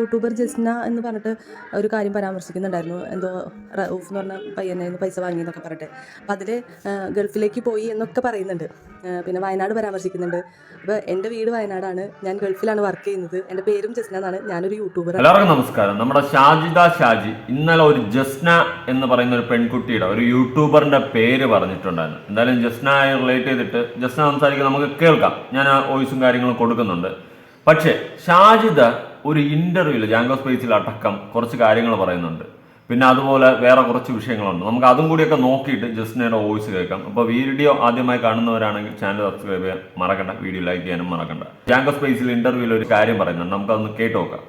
YouTuber Jasna എന്ന് പറഞ്ഞിട്ട് ഒരു കാര്യം പരാമർശിക്കുന്നുണ്ടായിരുന്നു. എന്തോ റൌഫ് എന്ന് പറഞ്ഞ പയ്യനെ പൈസ വാങ്ങിയെന്നൊക്കെ പറഞ്ഞിട്ട്. അപ്പോൾ അതിൽ ഗൾഫിലേക്ക് പോയി എന്നൊക്കെ പറയുന്നുണ്ട്. പിന്നെ വയനാട് പരാമർശിക്കുന്നുണ്ട്. അപ്പോൾ എന്റെ വീട് വയനാടാണ്. ഞാൻ ഗൾഫിലാണ് വർക്ക് ചെയ്യുന്നത്. എന്റെ പേരും ജസ്ന എന്നാണ്. ഞാനൊരു യൂട്യൂബർ എല്ലാവർക്കും നമസ്കാരം. നമ്മുടെ ഷാജിദ ഷാജി ഇന്നലെ ഒരു ജസ്ന എന്ന് പറയുന്ന ഒരു പെൺകുട്ടിയുടെ ഒരു യൂട്യൂബറിന്റെ പേര് പറഞ്ഞിട്ടുണ്ടായിരുന്നു. എന്തായാലും ജസ്നയെ റിലേറ്റ് ചെയ്തിട്ട് ജസ്ന സംസാരിക്കുന്നത് നമുക്ക് കേൾക്കാം. ഞാൻ ആ വോയിസും കാര്യങ്ങളും കൊടുക്കുന്നുണ്ട്. പക്ഷേ ഷാജിദ ഒരു ഇന്റർവ്യൂവിൽ ജാങ്കോ സ്പേസിൽ അടക്കം കുറച്ച് കാര്യങ്ങൾ പറയുന്നുണ്ട്. പിന്നെ അതുപോലെ വേറെ കുറച്ച് വിഷയങ്ങളുണ്ട്. നമുക്ക് അതും കൂടിയൊക്കെ നോക്കിയിട്ട് ജസ്റ്റിനയുടെ വോയിസ് കേൾക്കാം. അപ്പോൾ വീഡിയോ ആദ്യമായി കാണുന്നവരാണെങ്കിൽ ചാനൽ സബ്സ്ക്രൈബ് ചെയ്യാൻ മറക്കണ്ട. വീഡിയോ ലൈക്ക് ചെയ്യാനും മറക്കണ്ട. ജാങ്കോ സ്പേസിൽ ഇന്റർവ്യൂവിൽ ഒരു കാര്യം പറയുന്നുണ്ട്. നമുക്കതൊന്ന് കേട്ട് നോക്കാം.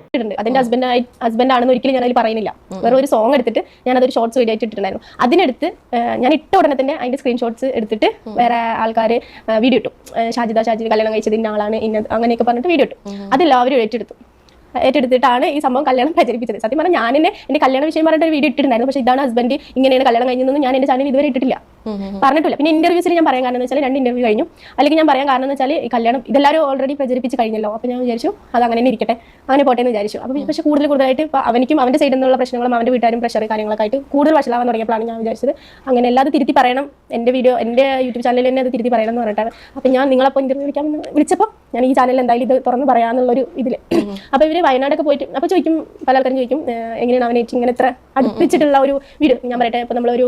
അതിന്റെ ഹസ്ബൻഡ് ഹസ്ബൻഡ് ആണെന്ന് ഒരിക്കലും ഞാൻ അതിൽ പറയുന്നില്ല വേറെ ഒരു സോങ് എടുത്തിട്ട് ഞാൻ അതൊരു ഷോർട്സ് വീഡിയോ ആയിട്ട് ഇട്ടിട്ടുണ്ടായിരുന്നു. അതിനെടുത്ത് ഞാൻ ഇട്ട ഉടനെ തന്നെ അതിന്റെ സ്ക്രീൻഷോട്ട്സ് എടുത്തിട്ട് വേറെ ആൾക്കാർ വീഡിയോ ഇട്ടു. ഷാജിദ ഷാജി കല്യാണം കഴിച്ചത് ഇന്ന ആളാണ് ഇന്ന അങ്ങനെയൊക്കെ പറഞ്ഞിട്ട് വീഡിയോ ഇട്ടു. അതെല്ലാവരും ഏറ്റെടുത്തു ഏറ്റെടുത്തിട്ടാണ് ഈ സംഭവം കല്യാണം പ്രചരിപ്പിച്ചത്. സത്യം പറഞ്ഞാൽ ഞാൻ എന്നെ എന്റെ കല്യാണ വിഷയം പറഞ്ഞിട്ട് ഒരു വീഡിയോ ഇട്ടിട്ടുണ്ടായിരുന്നു. പക്ഷേ ഇതാണ് ഹസ്ബൻഡ് ഇങ്ങനെയാണ് കല്യാണം കഴിഞ്ഞതെന്ന് ഞാൻ എന്റെ ചാനൽ ഇതുവരെ ഇട്ടിട്ടില്ല. പറഞ്ഞിട്ടില്ല. പിന്നെ ഇന്റർവ്യൂസിൽ ഞാൻ പറയാൻ കാരണം വെച്ചാൽ രണ്ട് ഇന്റർവ്യൂ കഴിഞ്ഞു. അല്ലെങ്കിൽ ഞാൻ പറയാൻ കാരണം വെച്ചാൽ ഈ കല്യാണം ഇതെല്ലാവരും ഓൾറെഡി പ്രചരിപ്പിച്ച് കഴിഞ്ഞല്ലോ. അപ്പോൾ ഞാൻ വിചാരിച്ചു അത് അങ്ങനെ തന്നെ ഇരിക്കട്ടെ. അങ്ങനെ പോട്ടെ എന്ന് വിചാരിച്ചു. അപ്പോൾ പക്ഷേ കൂടുതൽ കൂടുതലായിട്ട് അവനിക്കും അവന്റെ സൈഡിൽ നിന്നുള്ള പ്രശ്നങ്ങളും അവന്റെ വീട്ടുകാരും പ്രഷർ കാര്യങ്ങളൊക്കെ ആയിട്ട് കൂടുതൽ വഷളാവാൻ തുടങ്ങിയപ്പോഴാണ് ഞാൻ വിചാരിച്ചത്. അങ്ങനെ എല്ലാതും തിരുത്തി പറയണം. എന്റെ വീഡിയോ എന്റെ യൂട്യൂബ് ചാനലിൽ തന്നെ അത് തിരുത്തി പറയണം എന്ന് പറഞ്ഞിട്ടാണ്. അപ്പോൾ ഞാൻ നിങ്ങളപ്പോൾ ഇന്റർവ്യൂ വിളിക്കാൻ വിളിച്ചപ്പോൾ ഞാൻ ഈ ചാനലിൽ എന്തായാലും ഇത് തുറന്ന് പറയാന്നുള്ളൊരു ഇതിൽ. അപ്പോൾ ഇവർ വയനാടൊക്കെ പോയിട്ട് അപ്പോൾ ചോദിക്കും പല ആൾക്കാരും ചോദിക്കും എങ്ങനെയാണ് അവനെ ഇങ്ങനെ ഇത്ര അടുപ്പിച്ചിട്ടുള്ള ഒരു വീഡിയോ ഞാൻ പറയട്ടെ ഇപ്പോൾ നമ്മളൊരു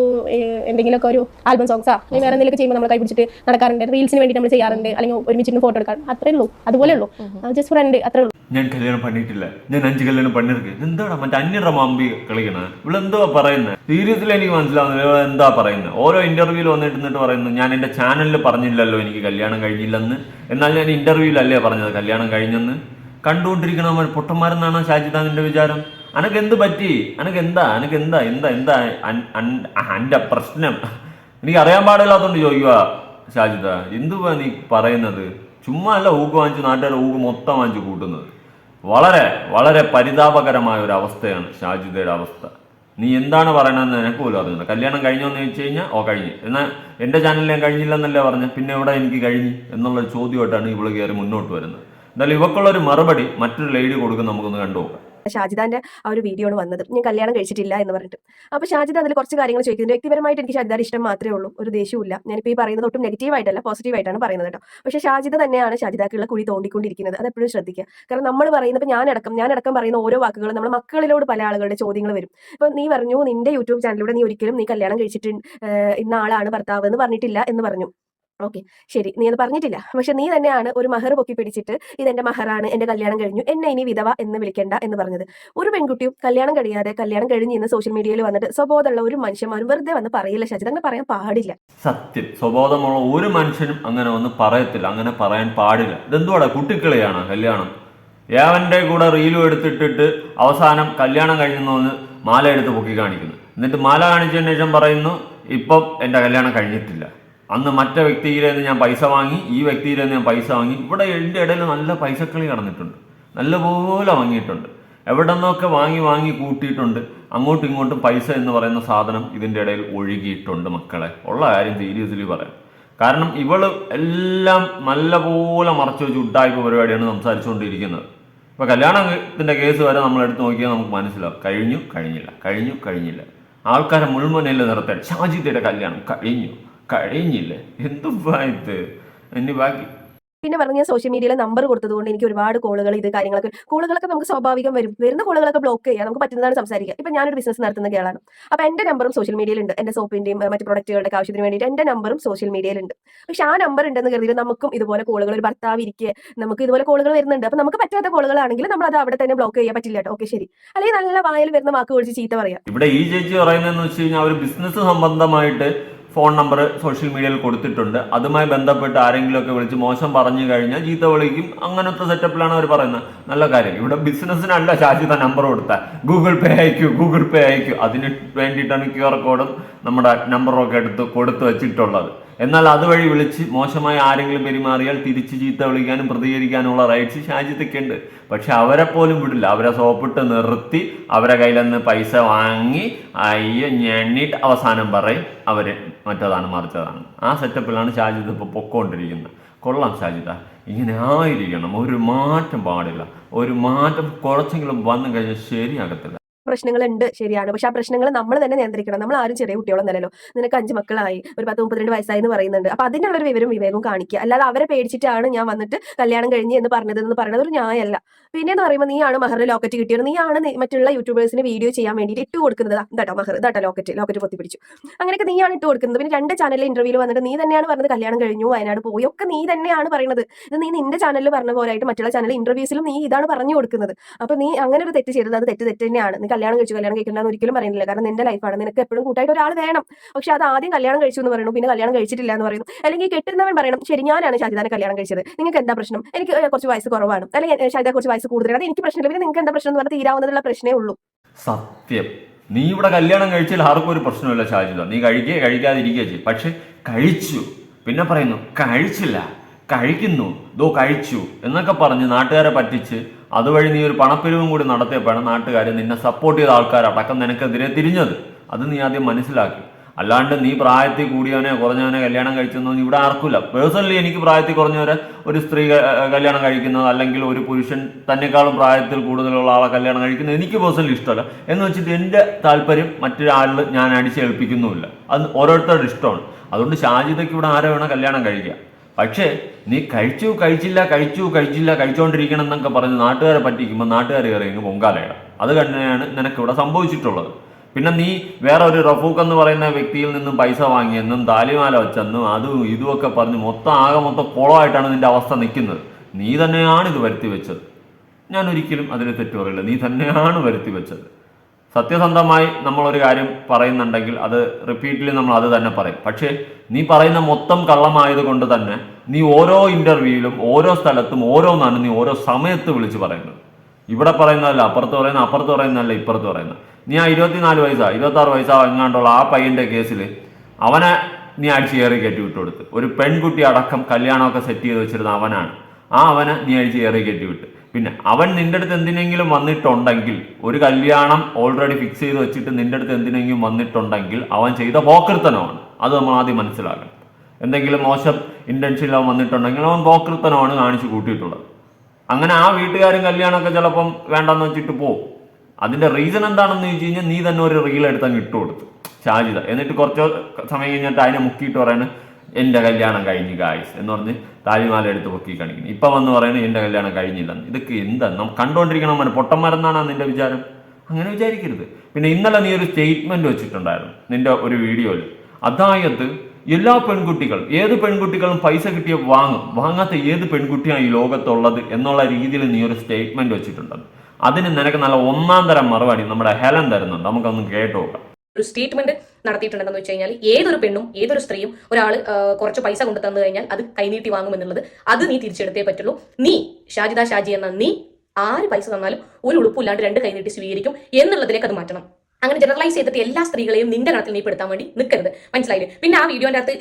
എന്തെങ്കിലും എന്തെങ്കിലുമൊക്കെ ഒരു ആൽബം സോങ്സാ അല്ലെങ്കിൽ വേറെ എന്തെങ്കിലും ചെയ്യുമ്പോൾ നമ്മൾ കൈ പിടിച്ചിട്ട് നടക്കാറുണ്ട്. റീൽസിന് വേണ്ടി നമ്മൾ ചെയ്യാറുണ്ട്. അല്ലെങ്കിൽ ഒരുമിച്ച് ഫോട്ടോ എടുക്കാറുണ്ട് അത്രേ ഉള്ളൂ. അതുപോലെ ഉള്ളൂ. ജസ്റ്റ് ഫ്രണ്ട് അത്രേ ഉള്ളൂ. ഞാൻ കല്യാണം പണിയിട്ടില്ല. ഞാൻ അഞ്ച് കല്യാണം പണിയിருக்கு എന്താണ് മറ്റേ അന്യരുടെ മാമ്പി കളിക്കണത് ഇവിടെ എന്തോ പറയുന്നത് സീരിയസിൽ എനിക്ക് മനസ്സിലാവുന്നില്ല. എന്താ പറയുന്നത് ഓരോ ഇന്റർവ്യൂവിൽ വന്നിട്ട് എന്നിട്ട് പറയുന്നു ഞാൻ എന്റെ ചാനലിൽ പറഞ്ഞില്ലല്ലോ എനിക്ക് കല്യാണം കഴിഞ്ഞില്ലെന്ന്. എന്നാൽ ഞാൻ ഇന്റർവ്യൂവിലല്ലേ പറഞ്ഞത്? കല്യാണം കഴിഞ്ഞെന്ന്. കണ്ടുകൊണ്ടിരിക്കണ പൊട്ടന്മാരെന്നാണ് ഷാജിദാനിന്റെ വിചാരം? അനക്ക് എന്ത് പറ്റി അനക്ക് എന്താ? അനക്ക് എന്താ? എന്താ എന്താ എന്റെ പ്രശ്നം. എനിക്ക് അറിയാൻ പാടില്ലാത്തോണ്ട് ചോദിക്കുക ഷാജിദ. എന്തുവാ നീ പറയുന്നത്? ചുമ്മാ അല്ല ഊക്ക് വാങ്ങിച്ച് നാട്ടുകാർ ഊക്ക് മൊത്തം വാങ്ങിച്ച് കൂട്ടുന്നത്. വളരെ വളരെ പരിതാപകരമായ ഒരു അവസ്ഥയാണ് ഷാജിതയുടെ അവസ്ഥ. നീ എന്താണ് പറയണതെന്ന് എനിക്ക് പോലും അറിഞ്ഞില്ല കല്യാണം കഴിഞ്ഞോന്ന് ചോദിച്ചു കഴിഞ്ഞാൽ ഓ കഴിഞ്ഞ്. എന്നാൽ എന്റെ ചാനലിൽ ഞാൻ കഴിഞ്ഞില്ലെന്നല്ലേ പറഞ്ഞു? പിന്നെ ഇവിടെ എനിക്ക് കഴിഞ്ഞ്? എന്നുള്ള ചോദ്യമായിട്ടാണ് ഇവൾ കയറി മുന്നോട്ട് വരുന്നത്. എന്തായാലും ഇവക്കുള്ളൊരു മറുപടി മറ്റൊരു ലേഡി കൊടുക്കും നമുക്കൊന്ന് കണ്ടുപോകാം ഷാജിദാന്റെ ആ ഒരു വീഡിയോ വന്നത്. ഞാൻ കല്യാണം കഴിച്ചിട്ടില്ല എന്ന് പറഞ്ഞിട്ട്. അപ്പോൾ ഷാജിദ അതിൽ കുറച്ച് കാര്യങ്ങൾ ചോദിക്കുന്നുണ്ട് വ്യക്തിപരമായിട്ട് എനിക്ക് ഷാജിദാർ ഇഷ്ടം മാത്രമേ ഉള്ളൂ. ഒരു ദേഷ്യമില്ല ഞാനിപ്പോൾ ഈ പറയുന്നത് ഒട്ടും നെഗറ്റീവായിട്ടല്ല പോസിറ്റീവായിട്ടാണ് പറയുന്നത് കേട്ടോ. പക്ഷേ ഷാജിദ തന്നെയാണ് ഷാജിദാക്കുള്ള കുഴി തോണ്ടിക്കൊണ്ടിരിക്കുന്നത്. അത് എപ്പോഴും ശ്രദ്ധിക്കുക. കാരണം നമ്മൾ പറയുന്ന ഇപ്പൊ ഞാനടക്കം ഞാനടക്കം പറയുന്ന ഓരോ വാക്കുകളും നമ്മുടെ മക്കളിലോട് പല ആളുകളുടെ ചോദ്യങ്ങൾ വരും. അപ്പോൾ നീ പറഞ്ഞു നിന്റെ യൂട്യൂബ് ചാനലിലൂടെ നീ ഒരിക്കലും നീ കല്യാണം കഴിച്ചിട്ട് ഇന്ന ആളാണ് ഭർത്താവ് എന്ന് പറഞ്ഞിട്ടില്ല എന്ന് പറഞ്ഞു. ഓക്കെ. ശരി. നീ അത് പറഞ്ഞിട്ടില്ല. പക്ഷെ നീ തന്നെയാണ് ഒരു മഹർ പൊക്കി പിടിച്ചിട്ട് ഇത് ഇതെന്റെ മഹറാണ് എന്റെ കല്യാണം കഴിഞ്ഞു എന്നെ ഇനി വിധവ എന്ന് വിളിക്കേണ്ട എന്ന് പറഞ്ഞത്. ഒരു പെൺകുട്ടിയും കല്യാണം കഴിയാതെ കല്യാണം കഴിഞ്ഞ് ഇന്ന് സോഷ്യൽ മീഡിയയിൽ വന്നിട്ട് സ്വബോധമുള്ള ഒരു മനുഷ്യന്മാരും വെറുതെ വന്ന് പറയില്ല ശശി. അങ്ങനെ പറയാൻ പാടില്ല. സത്യം. സ്വബോധമുള്ള ഒരു മനുഷ്യനും അങ്ങനെ ഒന്ന് പറയത്തില്ല. അങ്ങനെ പറയാൻ പാടില്ല. ഇതെന്തുവാടാ? കുട്ടിക്കളിയാണ് കല്യാണം? ഏവന്റെ കൂടെ റീലും എടുത്തിട്ടിട്ട് അവസാനം കല്യാണം കഴിഞ്ഞെന്ന് മാല എടുത്ത് പൊക്കി കാണിക്കുന്നു. എന്നിട്ട് മാല കാണിച്ചതിന് ശേഷം പറയുന്നു ഇപ്പം എന്റെ കല്യാണം കഴിഞ്ഞിട്ടില്ല. അന്ന് മറ്റേ വ്യക്തിയിലെ നിന്ന് ഞാൻ പൈസ വാങ്ങി ഈ വ്യക്തിയിൽ നിന്ന് ഞാൻ പൈസ വാങ്ങി. ഇവിടെ എന്റെ ഇടയിൽ നല്ല പൈസക്കളി നടന്നിട്ടുണ്ട്. നല്ലപോലെ വാങ്ങിയിട്ടുണ്ട്. എവിടെ നിന്നൊക്കെ വാങ്ങി വാങ്ങി കൂട്ടിയിട്ടുണ്ട് അങ്ങോട്ടും ഇങ്ങോട്ടും പൈസ എന്ന് പറയുന്ന സാധനം ഇതിന്റെ ഇടയിൽ ഒഴുകിയിട്ടുണ്ട് മക്കളെ. ഉള്ള കാര്യം സീരിയസ്ലി പറയാം. കാരണം ഇവൾ എല്ലാം നല്ലപോലെ മറച്ചു വെച്ച് ഉഡായ്പ പരിപാടിയാണ് സംസാരിച്ചുകൊണ്ടിരിക്കുന്നത്. ഇപ്പം കല്യാണത്തിന്റെ കേസ് വരെ നമ്മൾ എടുത്ത് നോക്കിയാൽ നമുക്ക് മനസ്സിലാവും. കഴിഞ്ഞു കഴിഞ്ഞില്ല കഴിഞ്ഞു കഴിഞ്ഞില്ല. ആൾക്കാരെ മുൾമുനയിൽ നിർത്താൻ ഷാജിത്തിയുടെ കല്യാണം കഴിഞ്ഞു. കഴിഞ്ഞില്ലേ? എന്ത് ഇത്? ഇനി ബാക്കി. പിന്നെ പറഞ്ഞ ഞാൻ സോഷ്യൽ മീഡിയയിൽ നമ്പർ കൊടുത്തതുകൊണ്ട് എനിക്ക് ഒരുപാട് കോളുകൾ ഇത് കാര്യങ്ങളൊക്കെ കോളുകളൊക്കെ നമുക്ക് സ്വാഭാവികം വരും. വരുന്ന കോളുകളൊക്കെ ബ്ലോക്ക് ചെയ്യാം. നമുക്ക് പറ്റുന്നതാണ് സംസാരിക്കുക ഇപ്പൊ ഞാനൊരു ബിസിനസ് നടത്തുന്ന കേളാണ് അപ്പൊ എന്റെ നമ്പറും സോഷ്യൽ മീഡിയയിലുണ്ട് എന്റെ സോപ്പിന്റെയും മറ്റു പ്രൊഡക്റ്റുകളുടെ ആവശ്യത്തിന് വേണ്ടിയിട്ട് എന്റെ നമ്പറും സോഷ്യൽ മീഡിയയിലുണ്ട് പക്ഷെ ആ നമ്പർ ഉണ്ടെന്ന് കരുതി നമുക്കും ഇതുപോലെ കോളുകൾ ഒരു ഭർത്താവ് ഇരിക്കുക നമുക്ക് ഇതുപോലെ കോളുകൾ വരുന്നുണ്ട്. അപ്പൊ നമുക്ക് പറ്റാത്ത കോളുകളാണെങ്കിൽ നമ്മൾ അത് അവിടെ തന്നെ ബ്ലോക്ക് ചെയ്യാൻ പറ്റില്ല കേട്ടോ. ഓക്കെ ശരി. അല്ലെങ്കിൽ നല്ല വായിൽ വരുന്ന വാക്ക് ഒഴിച്ച് ചീത്ത പറയാം. ഇവിടെ ഈ ചേച്ചി പറയുന്നതെന്ന് വെച്ച് കഴിഞ്ഞാൽ അവർ ബിസിനസ് സംബന്ധമായിട്ട് ഫോൺ നമ്പർ സോഷ്യൽ മീഡിയയിൽ കൊടുത്തിട്ടുണ്ട്. അതുമായി ബന്ധപ്പെട്ട് ആരെങ്കിലുമൊക്കെ വിളിച്ച് മോശം പറഞ്ഞു കഴിഞ്ഞാൽ ചീത്ത വിളിക്കും. അങ്ങനത്തെ സെറ്റപ്പിലാണ് അവർ പറയുന്നത്. നല്ല കാര്യം. ഇവിടെ ബിസിനസ്സിനല്ല ചാജിത നമ്പർ കൊടുത്താൽ ഗൂഗിൾ പേ അയക്കൂ ഗൂഗിൾ പേ അയക്കൂ. അതിന് വേണ്ടിയിട്ടാണ് ക്യു ആർ കോഡും നമ്മുടെ നമ്പറും ഒക്കെ എടുത്ത് കൊടുത്തു വെച്ചിട്ടുള്ളത്. എന്നാൽ അതുവഴി വിളിച്ച് മോശമായി ആരെങ്കിലും പെരുമാറിയാൽ തിരിച്ച് ചീത്ത വിളിക്കാനും പ്രതികരിക്കാനുമുള്ള റൈറ്റ്സ് ഉണ്ട്. പക്ഷെ അവരെ പോലും വിടില്ല. അവരെ സോപ്പിട്ട് നിർത്തി അവരെ കയ്യിൽ നിന്ന് പൈസ വാങ്ങി അയ്യോ ഞെണ്ണിട്ട് അവസാനം പറയും. അവർ മറ്റതാണ് മറിച്ചതാണ്. ആ സെറ്റപ്പിലാണ് ഷാജിദ് ഇപ്പോൾ പൊക്കോണ്ടിരിക്കുന്നത്. കൊള്ളാം ഷാജിദ ഇങ്ങനെ ആയിരിക്കണം. ഒരു മാറ്റം പാടില്ല. ഒരു മാറ്റം കുറച്ചെങ്കിലും വന്നു കഴിഞ്ഞാൽ ശരിയാകത്തില്ല. പ്രശ്നങ്ങളുണ്ട് ശരിയാണ്. പക്ഷെ ആ പ്രശ്നങ്ങൾ നമ്മൾ തന്നെ നിയന്ത്രിക്കണം. നമ്മൾ ആരും ചെറിയ കുട്ടികളൊന്നല്ലോ നിനക്ക് അഞ്ച് മക്കളായി ഒരു പത്ത് മുപ്പത്തിരണ്ട് വയസ്സായി എന്ന് പറയുന്നുണ്ട്. അപ്പൊ അതിനുള്ള ഒരു വിവരം വിവേകവും കാണിക്കുക. അല്ലാതെ അവരെ പേടിച്ചിട്ടാണ് ഞാൻ വന്നിട്ട് കല്യാണം കഴിഞ്ഞ് എന്ന് പറഞ്ഞത് എന്ന് പറയുന്നത് ഒരു ന്യായമല്ല പിന്നെ എന്ന് പറയുമ്പോൾ നീയാണ് മഹറിന് ലോക്കറ്റ് കിട്ടിയത്. നീയാണ് മറ്റുള്ള യൂട്യൂബേഴ്സിന് വീഡിയോ ചെയ്യാൻ വേണ്ടിയിട്ട് ഇട്ട് കൊടുക്കുന്നത്. ഇതാട്ടോ മഹർ. ഇതാട്ടോ ലോക്കറ്റ്. ലോക്കറ്റ് പൊത്തി പിടിച്ചു അങ്ങനെയൊക്കെ നീയാണ് ഇട്ട് കൊടുക്കുന്നത്. പിന്നെ രണ്ട് ചാനലിൽ ഇന്റർവ്യൂവിൽ വന്നിട്ട് നീ തന്നെയാണ് പറഞ്ഞത് കല്യാണം കഴിഞ്ഞു വയനാട് പോയി. ഒക്കെ നീ തന്നെയാണ് പറയുന്നത് ഇത് നീ നിന്റെ ചാനലിൽ പറഞ്ഞ പോലായിട്ട് മറ്റുള്ള ചാനൽ ഇന്റർവ്യൂസിലും നീ ഇതാണ് പറഞ്ഞു കൊടുക്കുന്നത്. അപ്പൊ നീ അങ്ങനെ ഒരു തെറ്റ് ചെയ്തത് അത് തെറ്റ് തെറ്റ് തന്നെയാണ്. കല്യാണം കഴിച്ചു. കല്യാണം കഴിക്കണ്ടെന്ന് ഒരിക്കലും പറയുന്നില്ല. കാരണം നിന്റെ ലൈഫാണ് നിനക്ക് എപ്പോഴും കൂട്ടായിട്ട് ഒരാൾ വേണം. പക്ഷെ അത് ആദ്യം കല്യാണം കഴിച്ചു എന്ന് പറയുന്നു. പിന്നെ കല്യാണം കഴിച്ചിട്ടില്ല എന്ന് പറയുന്നു. അല്ലെങ്കിൽ കെട്ടുന്നവൻ പറയണം ശരി ഞാനാണ് ഷാജിദാനെ കല്യാണം കഴിച്ചത്. നിങ്ങൾക്ക് എന്താ പ്രശ്നം? എനിക്ക് കുറച്ച് വയസ്സ് കുറവാണ്. അല്ലെങ്കിൽ ഷാജിദ കുറച്ച് വയസ്സ് കൂടുതലാണ്. എനിക്ക് പ്രശ്നമില്ല. പിന്നെ നിങ്ങൾക്ക് എന്താ പ്രശ്നം എന്ന് പറഞ്ഞാൽ തീരാവുന്നതുള്ള പ്രശ്നമേ ഉള്ളൂ. സത്യം. നീ ഇവിടെ കല്യാണം കഴിച്ചാൽ ആർക്കും ഒരു പ്രശ്നമില്ല ഷാജിദ. നീ കഴിക്കുക കഴിക്കാതിരിക്കുക ചെയ്യും. പക്ഷെ കഴിച്ചു. പിന്നെ പറയുന്നു കഴിച്ചില്ല. കഴിക്കുന്നു. ദോ കഴിച്ചു. എന്നൊക്കെ പറഞ്ഞ് നാട്ടുകാരെ പറ്റിച്ച് അതുവഴി നീ ഒരു പണപ്പിരിവും കൂടി നടത്തിയപ്പോഴാണ് നാട്ടുകാർ നിന്നെ സപ്പോർട്ട് ചെയ്ത ആൾക്കാരടക്കം നിനക്കെതിരെ തിരിഞ്ഞത്. അത് നീ ആദ്യം മനസ്സിലാക്കി. അല്ലാണ്ട് നീ പ്രായത്തിൽ കൂടിയവനെ കുറഞ്ഞവനെ കല്യാണം കഴിച്ചെന്നൊന്നും ഇവിടെ ആർക്കില്ല പേഴ്സണലി എനിക്ക് പ്രായത്തിൽ കുറഞ്ഞവരെ ഒരു സ്ത്രീ കല്യാണം കഴിക്കുന്നത് അല്ലെങ്കിൽ ഒരു പുരുഷൻ തന്നെക്കാളും പ്രായത്തിൽ കൂടുതലുള്ള ആളെ കല്യാണം കഴിക്കുന്നത് എനിക്ക് പേഴ്സണലി ഇഷ്ടമല്ല. എന്ന് വെച്ചിട്ട് എന്റെ താല്പര്യം മറ്റൊരാളിൽ ഞാൻ അടിച്ചേൽപ്പിക്കുന്നുമില്ല. അത് ഓരോരുത്തരുടെ ഇഷ്ടമാണ്. അതുകൊണ്ട് ഷാജിതയ്ക്ക് ഇവിടെ ആരെ വേണം കല്യാണം കഴിക്കുക പക്ഷേ നീ കഴിച്ചു കഴിച്ചില്ല കഴിച്ചു കഴിച്ചില്ല കഴിച്ചുകൊണ്ടിരിക്കണം എന്നൊക്കെ പറഞ്ഞ് നാട്ടുകാരെ പറ്റിക്കുമ്പോൾ നാട്ടുകാർ കയറി അങ്ങ് പൊങ്കാലയിടാം. അത് തന്നെയാണ് നിനക്കിവിടെ സംഭവിച്ചിട്ടുള്ളത്. പിന്നെ നീ വേറെ ഒരു റഫൂഖ് എന്ന് പറയുന്ന വ്യക്തിയിൽ നിന്നും പൈസ വാങ്ങിയെന്നും താലിമാല വെച്ചെന്നും അതും ഇതുമൊക്കെ പറഞ്ഞ് മൊത്തം ആകെ മൊത്തം കുളമായിട്ടാണ് നിന്റെ അവസ്ഥ നിൽക്കുന്നത്. നീ തന്നെയാണ് ഇത് വരുത്തി വെച്ചത്. ഞാൻ ഒരിക്കലും അതിനെ തെറ്റു പറയില്ല നീ തന്നെയാണ് വരുത്തി വെച്ചത്. സത്യസന്ധമായി നമ്മളൊരു കാര്യം പറയുന്നുണ്ടെങ്കിൽ അത് റിപ്പീറ്റ്ലി നമ്മൾ അത് തന്നെ പറയും. പക്ഷേ നീ പറയുന്ന മൊത്തം കള്ളമായത് കൊണ്ട് തന്നെ നീ ഓരോ ഇന്റർവ്യൂവിലും ഓരോ സ്ഥലത്തും ഓരോന്നാണ് നീ ഓരോ സമയത്ത് വിളിച്ച് പറയുന്നത്. ഇവിടെ പറയുന്നതല്ല അപ്പുറത്ത് പറയുന്ന അപ്പുറത്ത് പറയുന്നതല്ല ഇപ്പുറത്ത് പറയുന്നത്. നീ ആ ഇരുപത്തിനാല് വയസ്സാ ഇരുപത്തി ആറ് വയസ്സാ എങ്ങാണ്ടുള്ള ആ പയ്യന്റെ കേസിൽ അവനെ നീ അടിച്ച് കയറി കയറ്റി വിട്ടുകൊടുത്ത് ഒരു പെൺകുട്ടി അടക്കം കല്യാണമൊക്കെ സെറ്റ് ചെയ്ത് വെച്ചിരുന്ന അവനാണ്. ആ അവനെ നീ അടിച്ച് കയറി കയറ്റി വിട്ട്. പിന്നെ അവൻ നിന്റെ അടുത്ത് എന്തിനെങ്കിലും വന്നിട്ടുണ്ടെങ്കിൽ ഒരു കല്യാണം ഓൾറെഡി ഫിക്സ് ചെയ്ത് വെച്ചിട്ട് നിന്റെ അടുത്ത് എന്തിനെങ്കിലും വന്നിട്ടുണ്ടെങ്കിൽ അവൻ ചെയ്ത പോക്കൃത്തനമാണ് അത് നമ്മൾ ആദ്യം മനസ്സിലാക്കണം. എന്തെങ്കിലും മോശം ഇന്റൻഷനിൽ അവൻ വന്നിട്ടുണ്ടെങ്കിൽ അവൻ പോക്കൃത്തനമാണ് കാണിച്ചു കൂട്ടിയിട്ടുള്ളത്. അങ്ങനെ ആ വീട്ടുകാരും കല്യാണമൊക്കെ ചിലപ്പം വേണ്ടെന്ന് വെച്ചിട്ട് പോകും അതിന്റെ റീസൺ എന്താണെന്ന് ചോദിച്ചു കഴിഞ്ഞാൽ നീ തന്നെ ഒരു റീൽ എടുത്തങ്ങ് ഇട്ട് കൊടുത്തു. ഷാജിത എന്നിട്ട് കുറച്ച് സമയം കഴിഞ്ഞിട്ട് അതിനെ മുക്കിയിട്ട് പറയുന്നത് എന്റെ കല്യാണം കഴിഞ്ഞു ഗായ്സ് എന്ന് പറഞ്ഞ് താലിമാല എടുത്ത് പൊക്കി കാണിക്കുന്നു. ഇപ്പം വന്ന് പറയുന്നത് എന്റെ കല്യാണം കഴിഞ്ഞില്ലെന്ന്. ഇതൊക്കെ എന്താ? നമ്മൾ കണ്ടുകൊണ്ടിരിക്കണം മന പൊട്ടന്മാരെന്നാണ് നിന്റെ വിചാരം? അങ്ങനെ വിചാരിക്കരുത്. പിന്നെ ഇന്നലെ നീ ഒരു സ്റ്റേറ്റ്മെന്റ് വെച്ചിട്ടുണ്ടായിരുന്നു നിന്റെ ഒരു വീഡിയോയിൽ അതായത് എല്ലാ പെൺകുട്ടികൾ ഏത് പെൺകുട്ടികളും പൈസ കിട്ടിയ വാങ്ങും. വാങ്ങാത്ത ഏത് പെൺകുട്ടിയാണ് ഈ ലോകത്തുള്ളത് എന്നുള്ള രീതിയിൽ നീ ഒരു സ്റ്റേറ്റ്മെന്റ് വെച്ചിട്ടുണ്ട് അതിന് നിനക്ക് നല്ല ഒന്നാം തരം മറുപടി നമ്മുടെ ഹെലൻ തരുന്നുണ്ട്. നമുക്കൊന്ന് കേട്ടു നോക്കാം ഒരു സ്റ്റേറ്റ്മെന്റ് നടത്തിയിട്ടുണ്ടെന്ന് വെച്ച് കഴിഞ്ഞാൽ ഏതൊരു പെണ്ണും ഏതൊരു സ്ത്രീയും ഒരാൾ കുറച്ച് പൈസ കൊണ്ടു തന്നു കഴിഞ്ഞാൽ അത് കൈനീട്ടി വാങ്ങുമെന്നുള്ളത് അത് നീ തിരിച്ചെടുത്തേ പറ്റുള്ളൂ. നീ ഷാജിദ ഷാജി എന്ന നീ ആര് പൈസ തന്നാലും ഒരു ഉളുപ്പില്ലാണ്ട് രണ്ട് കൈനീട്ടി സ്വീകരിക്കും എന്നുള്ളതിലേക്ക് അത് മാറ്റണം. അങ്ങനെ ജനറലൈസ് ചെയ്തിട്ട് എല്ലാ സ്ത്രീകളെയും നിന്റെ കണത്തിൽ നീ പെടുത്താൻ വേണ്ടി നിൽക്കരുത്. മനസ്സിലായില്ലേ? പിന്നെ ആ വീഡിയോന്റെ അകത്ത്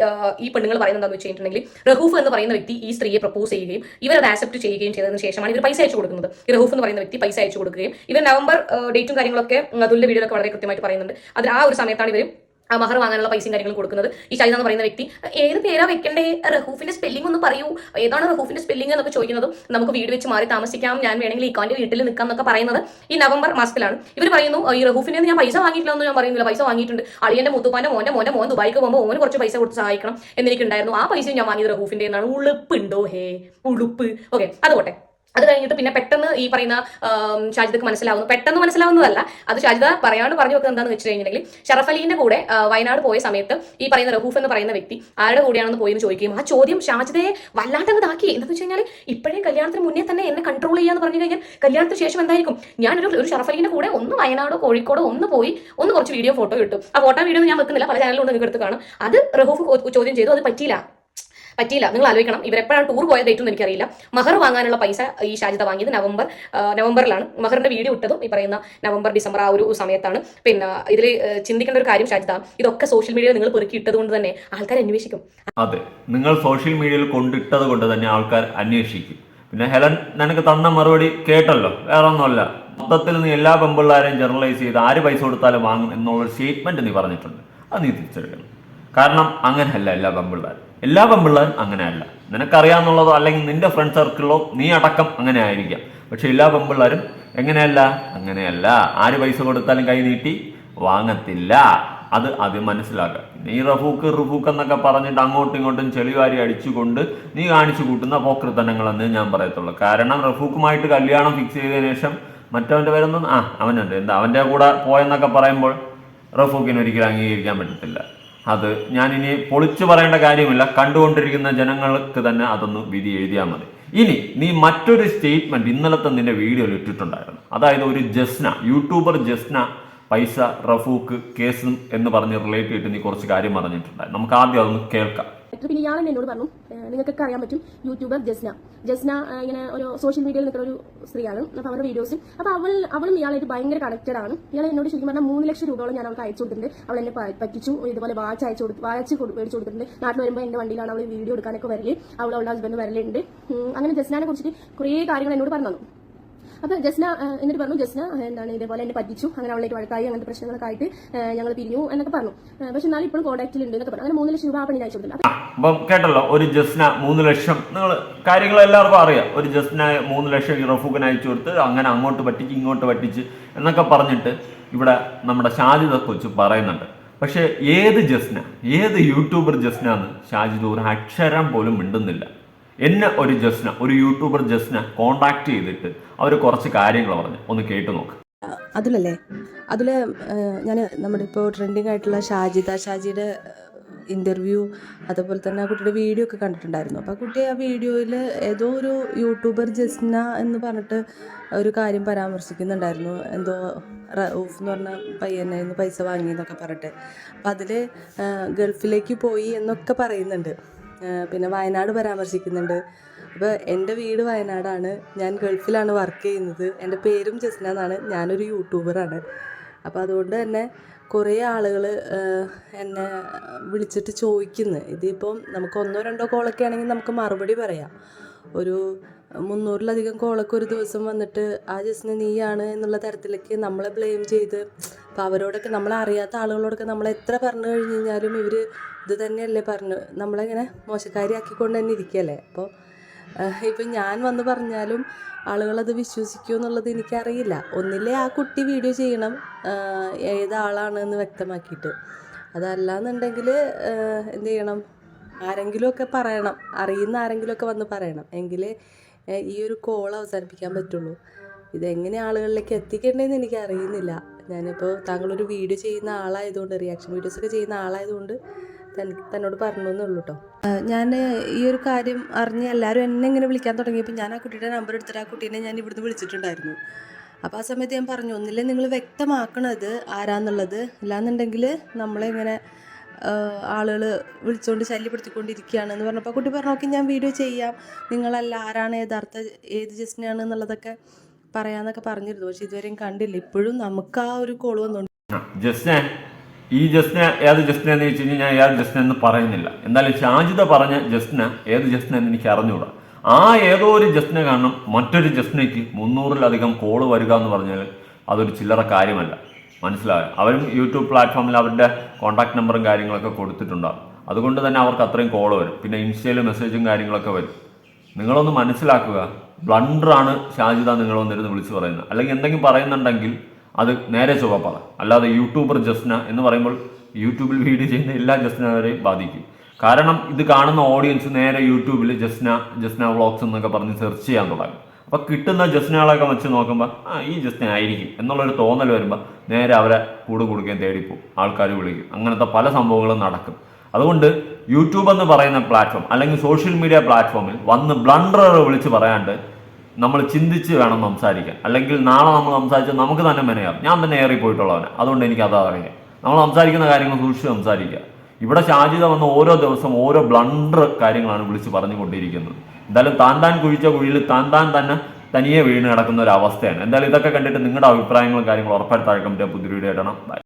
ഈ പെണ്ണുങ്ങൾ പറയുന്നത് എന്താണെന്ന് വെച്ചിട്ടുണ്ടെങ്കിൽ റഹൂഫ് എന്ന് പറയുന്ന വ്യക്തി ഈ സ്ത്രീയെ പ്രപ്പോസ് ചെയ്യുകയും ഇവർ അത് ആക്സെപ്റ്റ് ചെയ്യുകയും ചെയ്തതിന് ശേഷമാണ് ഇവർ പൈസ അയച്ചു കൊടുക്കുന്നത്. ഈ റഹൂഫ് എന്ന് പറയുന്ന വ്യക്തി പൈസ അയച്ചു കൊടുക്കുകയും ഇവർ നവംബർ ഡേറ്റും കാര്യങ്ങളൊക്കെ അതുല്യ വീഡിയോയിലൊക്കെ വളരെ കൃത്യമായിട്ട് പറയുന്നുണ്ട്. അത് ആ ഒരു സമയത്താണ് ഇവർ മഹർ വാങ്ങാനുള്ള പൈസയും കാര്യങ്ങളും കൊടുക്കുന്നത്. ഈ ഷൈദ എന്ന് പറയുന്ന വ്യക്തി ഏത് പേരാ വെക്കണ്ടേ? റഹൂഫിന്റെ സ്പെല്ലിംഗ് ഒന്ന് പറയൂ. ഏതാണ് റഹൂഫിന്റെ സ്പെല്ലിംഗ് എന്നൊക്കെ ചോദിക്കുന്നത് നമുക്ക് വീട് വെച്ച് മാറി താമസിക്കാം. ഞാൻ വേണമെങ്കിൽ ഇക്കാന്റെ വീട്ടിൽ നിൽക്കാം എന്നൊക്കെ പറയുന്നത് ഈ നവംബർ മാസത്തിലാണ്. ഇവർ പറയുന്നു ഈ റഹൂഫിനെ ഞാൻ പൈസ വാങ്ങിയിട്ടില്ല എന്ന് ഞാൻ പറയുന്നില്ല. പൈസ വാങ്ങിയിട്ടുണ്ട്. അളിയന്റെ മുത്തുപ്പാന്റെ മോന്റെ മോന്റെ മോൻ ദുബായിക്ക് പോകുമ്പോൾ ഓന് കുറച്ച് പൈസ കൊടുത്ത് സഹായിക്കണം എന്നെനിക്കുണ്ടായിരുന്നു ആ പൈസ ഞാൻ വാങ്ങിയത് റഹൂഫിന്റെ എന്നാണ് ഉളുപ്പുണ്ടോ? ഹേ ഉളുപ്പ്. ഓക്കെ അത് പോട്ടെ അത് കഴിഞ്ഞിട്ട് പിന്നെ പെട്ടെന്ന് ഈ പറയുന്ന ഷാജിദക്ക് മനസ്സിലാവുന്നു. പെട്ടെന്ന് മനസ്സിലാവുന്നതല്ല. അത് ഷാജിദ പറയാണ്ട് പറഞ്ഞു വെക്കുന്നത് എന്താണെന്ന് വെച്ച് കഴിഞ്ഞിട്ടുണ്ടെങ്കിൽ ഷറഫ് അലീന്റെ കൂടെ വയനാട് പോയ സമയത്ത് ഈ പറയുന്ന റഹൂഫ് എന്ന് പറയുന്ന വ്യക്തി ആരുടെ കൂടെയാണെന്ന് പോയി എന്ന് ആ ചോദ്യം ഷാജിദയെ വല്ലാണ്ടങ്ങ് ഇതാക്കി. എന്താണെന്ന് വെച്ച് കഴിഞ്ഞാൽ ഇപ്പോഴേ കല്യാണത്തിന് മുന്നേ തന്നെ എന്നെ കൺട്രോൾ ചെയ്യാന്ന് പറഞ്ഞു കഴിഞ്ഞാൽ കല്യാണത്തിന് ശേഷം എന്തായിരിക്കും? ഞാനൊരു ഒരു ഷറഫ് അലീന്റെ കൂടെ ഒന്ന് വയനാടോ കോഴിക്കോടോ ഒന്ന് പോയി ഒന്ന് കുറച്ച് വീഡിയോ ഫോട്ടോ കിട്ടും ആ ഫോട്ടോ വീഡിയോ ഞാൻ വെക്കുന്നില്ല. പല ചാനലിലും നിങ്ങൾക്ക് എടുത്ത് കാണും. അത് റഹൂഫ് ചോദ്യം ചെയ്തു. അത് പറ്റിയില്ല. പറ്റിയില്ല. നിങ്ങൾ ആലോചിക്കണം ഇവരെപ്പോഴാണ് ടൂർ പോയ ഡേറ്റ് ഒന്നും എനിക്കറിയില്ല. മഹർ വാങ്ങാനുള്ള പൈസ ഈ ഷാജിത വാങ്ങിയത് നവംബർ നവംബറിലാണ്. മഹറിന്റെ വീഡിയോ ഇട്ടതും ഈ പറയുന്ന നവംബർ ഡിസംബർ ആ ഒരു സമയത്താണ്. പിന്നെ ഇതിൽ ചിന്തിക്കേണ്ട ഒരു കാര്യം ഷാജിത ഇതൊക്കെ സോഷ്യൽ മീഡിയയിൽ നിങ്ങൾ പെറുക്കി ഇട്ടത് കൊണ്ട് തന്നെ ആൾക്കാർ അന്വേഷിക്കും. അതെ നിങ്ങൾ സോഷ്യൽ മീഡിയയിൽ കൊണ്ടിട്ടത് കൊണ്ട് തന്നെ ആൾക്കാർ അന്വേഷിക്കും. പിന്നെ ഹെലൻ നിനക്ക് തന്ന മറുപടി കേട്ടല്ലോ വേറെ ഒന്നുമല്ല മൊത്തത്തിൽ നീ എല്ലാ പെമ്പിള്ളാരെയും ജനറലൈസ് ചെയ്ത് ആര് പൈസ കൊടുത്താലും വാങ്ങും എന്നുള്ള സ്റ്റേറ്റ്മെന്റ് നീ പറഞ്ഞിട്ടുണ്ട്. അത് നീ തിരിച്ചെടുക്കണം. കാരണം അങ്ങനെയല്ല എല്ലാ പെമ്പിള്ളാരും. എല്ലാ പെമ്പിള്ളാരും അങ്ങനെയല്ല. നിനക്കറിയാമെന്നുള്ളതോ അല്ലെങ്കിൽ നിന്റെ ഫ്രണ്ട് സർക്കിളിലോ നീ അടക്കം അങ്ങനെ ആയിരിക്കാം പക്ഷെ എല്ലാ പെമ്പിള്ളേരും എങ്ങനെയല്ല? അങ്ങനെയല്ല. ആര് പൈസ കൊടുത്താലും കൈ നീട്ടി വാങ്ങത്തില്ല. അത് ആദ്യം മനസ്സിലാക്കുക നീ റഫൂക്ക് റുഫൂക്ക് എന്നൊക്കെ പറഞ്ഞിട്ട് അങ്ങോട്ടും ഇങ്ങോട്ടും ചെളിവാരി അടിച്ചുകൊണ്ട് നീ കാണിച്ചു കൂട്ടുന്ന പോക്രിത്തനങ്ങളെന്ന് ഞാൻ പറയത്തുള്ളൂ. കാരണം റഫൂക്കുമായിട്ട് കല്യാണം ഫിക്സ് ചെയ്തതിനു ശേഷം മറ്റവന്റെ പേരൊന്നും ആ അവനുണ്ട്. എന്താ അവന്റെ കൂടെ പോയെന്നൊക്കെ പറയുമ്പോൾ റഫൂക്കിന് ഒരിക്കലും അംഗീകരിക്കാൻ പറ്റത്തില്ല. അത് ഞാനിനി പൊളിച്ചു പറയേണ്ട കാര്യമില്ല. കണ്ടുകൊണ്ടിരിക്കുന്ന ജനങ്ങൾക്ക് തന്നെ അതൊന്ന് വിധി എഴുതിയാൽ മതി. ഇനി നീ മറ്റൊരു സ്റ്റേറ്റ്മെന്റ് ഇന്നലത്തെ നിന്റെ വീഡിയോയിൽ ഇട്ടിട്ടുണ്ടായിരുന്നു. അതായത് ഒരു ജസ്ന യൂട്യൂബർ ജസ്ന പൈസ റഫൂക്ക് കേസും എന്ന് പറഞ്ഞ് റിലേറ്റ് ചെയ്തിട്ട് നീ കുറച്ച് കാര്യം പറഞ്ഞിട്ടുണ്ടായിരുന്നു. നമുക്ക് ആദ്യം അതൊന്ന് കേൾക്കാം. പിന്നെ ഇയാൾ എന്നോട് പറഞ്ഞു. നിങ്ങൾക്കൊക്കെ അറിയാൻ പറ്റും യൂട്യൂബർ ജസ്ന. ജസ്ന ഇങ്ങനെ ഒരു സോഷ്യൽ മീഡിയയിൽ നിൽക്കുന്ന ഒരു സ്ത്രീയാണ്. അപ്പോൾ അവരുടെ വീഡിയോസും അപ്പോൾ അവൾ അവളും ഇയാളായിട്ട് ഭയങ്കര കണക്റ്റഡ് ആണ്. ഇയാൾ എന്നോട് ശരിക്കും പറഞ്ഞാൽ മൂന്ന് ലക്ഷം രൂപയോളം ഞാൻ അവൾക്ക് അയച്ചു കൊടുത്തിട്ടുണ്ട്. അവൾ എന്നെ പറ്റിച്ചു. ഇതുപോലെ വാച്ച് അയച്ചു കൊടുത്ത് വാച്ച് മേടിച്ചു കൊടുത്തിട്ടുണ്ട്. നാട്ടിൽ വരുമ്പോൾ എന്റെ വണ്ടിയിലാണ് അവൾ വീഡിയോ എടുക്കാനൊക്കെ വരൽ. അവൾ അവളുടെ ഹസ്ബൻഡ് വരലുണ്ട്. അങ്ങനെ ജസ്നാനെ കുറിച്ചിട്ട് കുറേ കാര്യങ്ങൾ എന്നോട് പറഞ്ഞു അപ്പോൾ ജസ്ന എന്നിട്ട് പറഞ്ഞു ജസ്ന എന്താണ് ഇതേപോലെ എന്നെ പറ്റിച്ചു അങ്ങനെ അവളായിട്ട് വഴക്കായി അങ്ങനത്തെ പ്രശ്നങ്ങളൊക്കെ ആയിട്ട് ഞങ്ങൾ പിരിഞ്ഞു എന്നൊക്കെ പറഞ്ഞു. പക്ഷെ എന്നാലും ഇപ്പോഴും കോൺടാക്റ്റിലുണ്ട് എന്നൊക്കെ പറഞ്ഞു. അങ്ങനെ മൂന്ന് ലക്ഷം രൂപ ആ പണി അയച്ചു കേട്ടല്ലോ ഒരു ജസ്ന മൂന്ന് ലക്ഷം. നിങ്ങൾ കാര്യങ്ങൾ എല്ലാവർക്കും അറിയാം. ഒരു ജസ്ന മൂന്ന് ലക്ഷം ഈ അയച്ചു കൊടുത്ത് അങ്ങനെ അങ്ങോട്ട് പറ്റിച്ച് ഇങ്ങോട്ട് പറ്റിച്ച് എന്നൊക്കെ പറഞ്ഞിട്ട് ഇവിടെ നമ്മുടെ ഷാജിദ കൊച്ചു പറയുന്നുണ്ട്. പക്ഷേ ഏത് ജസ്ന ഏത് യൂട്യൂബർ ജസ്ന എന്ന് ഷാജിദ് ഒരു അക്ഷരം പോലും മിണ്ടുന്നില്ല. എന്നെ ഒരു ജസ്ന ഒരു യൂട്യൂബർ ജസ്ന കോണ്ടാക്ട് ചെയ്തിട്ട് അവർ കുറച്ച് കാര്യങ്ങൾ പറഞ്ഞു. ഒന്ന് കേട്ടു നോക്ക്. അതിലല്ലേ? അതിൽ ഞാൻ നമ്മുടെ ഇപ്പോൾ ട്രെൻഡിങ് ആയിട്ടുള്ള ഷാജിദ ഷാജിയുടെ ഇന്റർവ്യൂ അതുപോലെ തന്നെ ആ കുട്ടിയുടെ വീഡിയോ ഒക്കെ കണ്ടിട്ടുണ്ടായിരുന്നു. അപ്പോൾ ആ കുട്ടി ആ വീഡിയോയിൽ ഏതോ ഒരു യൂട്യൂബർ ജസ്ന എന്ന് പറഞ്ഞിട്ട് ഒരു കാര്യം പരാമർശിക്കുന്നുണ്ടായിരുന്നു. എന്തോ റൂഫ് എന്ന് പറഞ്ഞ പയ്യനെ പൈസ വാങ്ങി എന്നൊക്കെ പറഞ്ഞിട്ട്. അപ്പം അതിൽ ഗൾഫിലേക്ക് പോയി എന്നൊക്കെ പറയുന്നുണ്ട്. പിന്നെ വയനാട് പരാമർശിക്കുന്നുണ്ട്. അപ്പോൾ എന്റെ വീട് വയനാടാണ്. ഞാൻ ഗൾഫിലാണ് വർക്ക് ചെയ്യുന്നത്. എന്റെ പേരും ജസ്ന എന്നാണ്. ഞാനൊരു യൂട്യൂബറാണ് അപ്പോൾ അതുകൊണ്ട് തന്നെ കുറേ ആളുകൾ എന്നെ വിളിച്ചിട്ട് ചോദിക്കുന്നു. ഇതിപ്പം നമുക്ക് ഒന്നോ രണ്ടോ കോളൊക്കെ ആണെങ്കിൽ നമുക്ക് മറുപടി പറയാം. ഒരു മുന്നൂറിലധികം കോളൊക്കെ ഒരു ദിവസം വന്നിട്ട് ആ ജസ്ന നീയാണ് എന്നുള്ള തരത്തിലേക്ക് നമ്മളെ ബ്ലെയിം ചെയ്ത് അപ്പോൾ അവരോടൊക്കെ നമ്മളെ അറിയാത്ത ആളുകളോടൊക്കെ നമ്മൾ എത്ര പറഞ്ഞു കഴിഞ്ഞ് കഴിഞ്ഞാലും ഇവർ ഇത് തന്നെയല്ലേ പറഞ്ഞു. നമ്മളിങ്ങനെ മോശക്കാരിയാക്കിക്കൊണ്ട് തന്നെ ഇരിക്കുകയല്ലേ അപ്പോൾ ഇപ്പം ഞാൻ വന്ന് പറഞ്ഞാലും ആളുകളത് വിശ്വസിക്കുമോ എന്നുള്ളത് എനിക്കറിയില്ല. ഒന്നില്ലേ ആ കുട്ടി വീഡിയോ ചെയ്യണം ഏതാളാണെന്ന് വ്യക്തമാക്കിയിട്ട്. അതല്ലാന്നുണ്ടെങ്കിൽ എന്ത് ചെയ്യണം? ആരെങ്കിലുമൊക്കെ പറയണം. അറിയുന്ന ആരെങ്കിലുമൊക്കെ വന്ന് പറയണം. എങ്കിലേ ഈ ഒരു കോൾ അവസാനിപ്പിക്കാൻ പറ്റുള്ളൂ. ഇതെങ്ങനെ ആളുകളിലേക്ക് എത്തിക്കേണ്ടതെന്ന് എനിക്ക് അറിയുന്നില്ല ഞാനിപ്പോൾ താങ്കളൊരു വീഡിയോ ചെയ്യുന്ന ആളായതുകൊണ്ട് റിയാക്ഷൻ വീഡിയോസ് ഒക്കെ ചെയ്യുന്ന ആളായതുകൊണ്ട് തന്നോട് പറഞ്ഞു എന്നുള്ളൂ കേട്ടോ ഞാൻ ഈ ഒരു കാര്യം അറിഞ്ഞ് എല്ലാവരും എന്നെ ഇങ്ങനെ വിളിക്കാൻ തുടങ്ങിയപ്പോൾ ഞാൻ ആ കുട്ടിയുടെ നമ്പർ എടുത്തിട്ട് ആ കുട്ടീനെ ഞാൻ ഇവിടുന്ന് വിളിച്ചിട്ടുണ്ടായിരുന്നു. അപ്പോൾ ആ സമയത്ത് ഞാൻ പറഞ്ഞു ഒന്നില്ലേ നിങ്ങൾ വ്യക്തമാക്കണത് ആരാന്നുള്ളത്. അല്ലാന്നുണ്ടെങ്കിൽ നമ്മളിങ്ങനെ ആളുകൾ വിളിച്ചുകൊണ്ട് ശല്യപ്പെടുത്തിക്കൊണ്ടിരിക്കുകയാണെന്ന് പറഞ്ഞപ്പോൾ ആ കുട്ടി പറഞ്ഞു ഓക്കെ ഞാൻ വീഡിയോ ചെയ്യാം. നിങ്ങളല്ല ആരാണ് യഥാർത്ഥ ഏത് ജസ്റ്റിനാണ് എന്നുള്ളതൊക്കെ പറയാമെന്നൊക്കെ പറഞ്ഞിരുന്നു. പക്ഷെ ഇതുവരെയും കണ്ടില്ല. ഇപ്പോഴും നമുക്ക് ആ ഒരു കോൾ വന്നുണ്ട് ജസ്ന ഈ ജസ്ന ഏത് ജസ്ന എന്ന് വെച്ച് കഴിഞ്ഞാൽ ഞാൻ ഏത് ജസ്ന എന്ന് പറയുന്നില്ല. എന്തായാലും ഷാജിത പറഞ്ഞ ജസ്ന ഏത് ജസ്ന എന്ന് എനിക്ക് അറിഞ്ഞുകൂടാ ആ ഏതോ ഒരു ജസ്ന കാരണം മറ്റൊരു ജസ്നയ്ക്ക് മുന്നൂറിലധികം കോൾ വരിക എന്ന് പറഞ്ഞാൽ അതൊരു ചില്ലറ കാര്യമല്ല. മനസ്സിലായോ? അവരും യൂട്യൂബ് പ്ലാറ്റ്ഫോമിൽ അവരുടെ കോൺടാക്ട് നമ്പറും കാര്യങ്ങളൊക്കെ കൊടുത്തിട്ടുണ്ടാകും അതുകൊണ്ട് തന്നെ അവർക്ക് അത്രയും കോൾ വരും. പിന്നെ ഇൻസ്റ്റയിൽ മെസ്സേജും കാര്യങ്ങളൊക്കെ വരും. നിങ്ങളൊന്ന് മനസ്സിലാക്കുക. ബ്ലണ്ടറാണ് ഷാജിദ നിങ്ങൾ വന്നിരുന്ന് വിളിച്ചു പറയുന്നത്. അല്ലെങ്കിൽ എന്തെങ്കിലും പറയുന്നുണ്ടെങ്കിൽ അത് നേരെ ചൊവ്വ പറ അല്ലാതെ യൂട്യൂബർ ജസ്ന എന്ന് പറയുമ്പോൾ യൂട്യൂബിൽ വീഡിയോ ചെയ്യുന്ന എല്ലാ ജസ്നവരെയും ബാധിക്കും. കാരണം ഇത് കാണുന്ന ഓഡിയൻസ് നേരെ യൂട്യൂബിൽ ജസ്ന ജസ്ന വ്ളോഗ്സ് എന്നൊക്കെ പറഞ്ഞ് സെർച്ച് ചെയ്യാൻ തുടങ്ങും. അപ്പൊ കിട്ടുന്ന ജസ്നകളൊക്കെ വെച്ച് നോക്കുമ്പോൾ ആ ഈ ജസ്ന ആയിരിക്കും എന്നുള്ളൊരു തോന്നൽ വരുമ്പോൾ നേരെ അവരെ കൂട് കൊടുക്കുകയും തേടിപ്പോവും. ആൾക്കാർ വിളിക്കും. അങ്ങനത്തെ പല സംഭവങ്ങളും നടക്കും. അതുകൊണ്ട് യൂട്യൂബ് എന്ന് പറയുന്ന പ്ലാറ്റ്ഫോം അല്ലെങ്കിൽ സോഷ്യൽ മീഡിയ പ്ലാറ്റ്ഫോമിൽ വന്ന് ബ്ലണ്ടർ വിളിച്ച് പറയാണ്ട് നമ്മൾ ചിന്തിച്ച് വേണം സംസാരിക്കാൻ. അല്ലെങ്കിൽ നാളെ നമ്മൾ സംസാരിച്ചാൽ നമുക്ക് തന്നെ മെനയാവും ഞാൻ തന്നെ ഏറി പോയിട്ടുള്ളവനെ. അതുകൊണ്ട് എനിക്ക് അതാ അറിയാം. നമ്മൾ സംസാരിക്കുന്ന കാര്യങ്ങൾ സൂക്ഷിച്ച് സംസാരിക്കുക. ഇവിടെ ഷാജിത വന്ന ഓരോ ദിവസം ഓരോ ബ്ലണ്ടർ കാര്യങ്ങളാണ് വിളിച്ച് പറഞ്ഞുകൊണ്ടിരിക്കുന്നത്. എന്തായാലും താൻ താൻ കുഴിച്ച കുഴിയിൽ താൻ താൻ തന്നെ തനിയെ വീണ് കിടക്കുന്ന ഒരു അവസ്ഥയാണ്. എന്തായാലും ഇതൊക്കെ കണ്ടിട്ട് നിങ്ങളുടെ അഭിപ്രായങ്ങളും കാര്യങ്ങളും ഉറപ്പായിട്ട് താഴെ കമന്റ് പുതിയ വീഡിയോ ഇടണം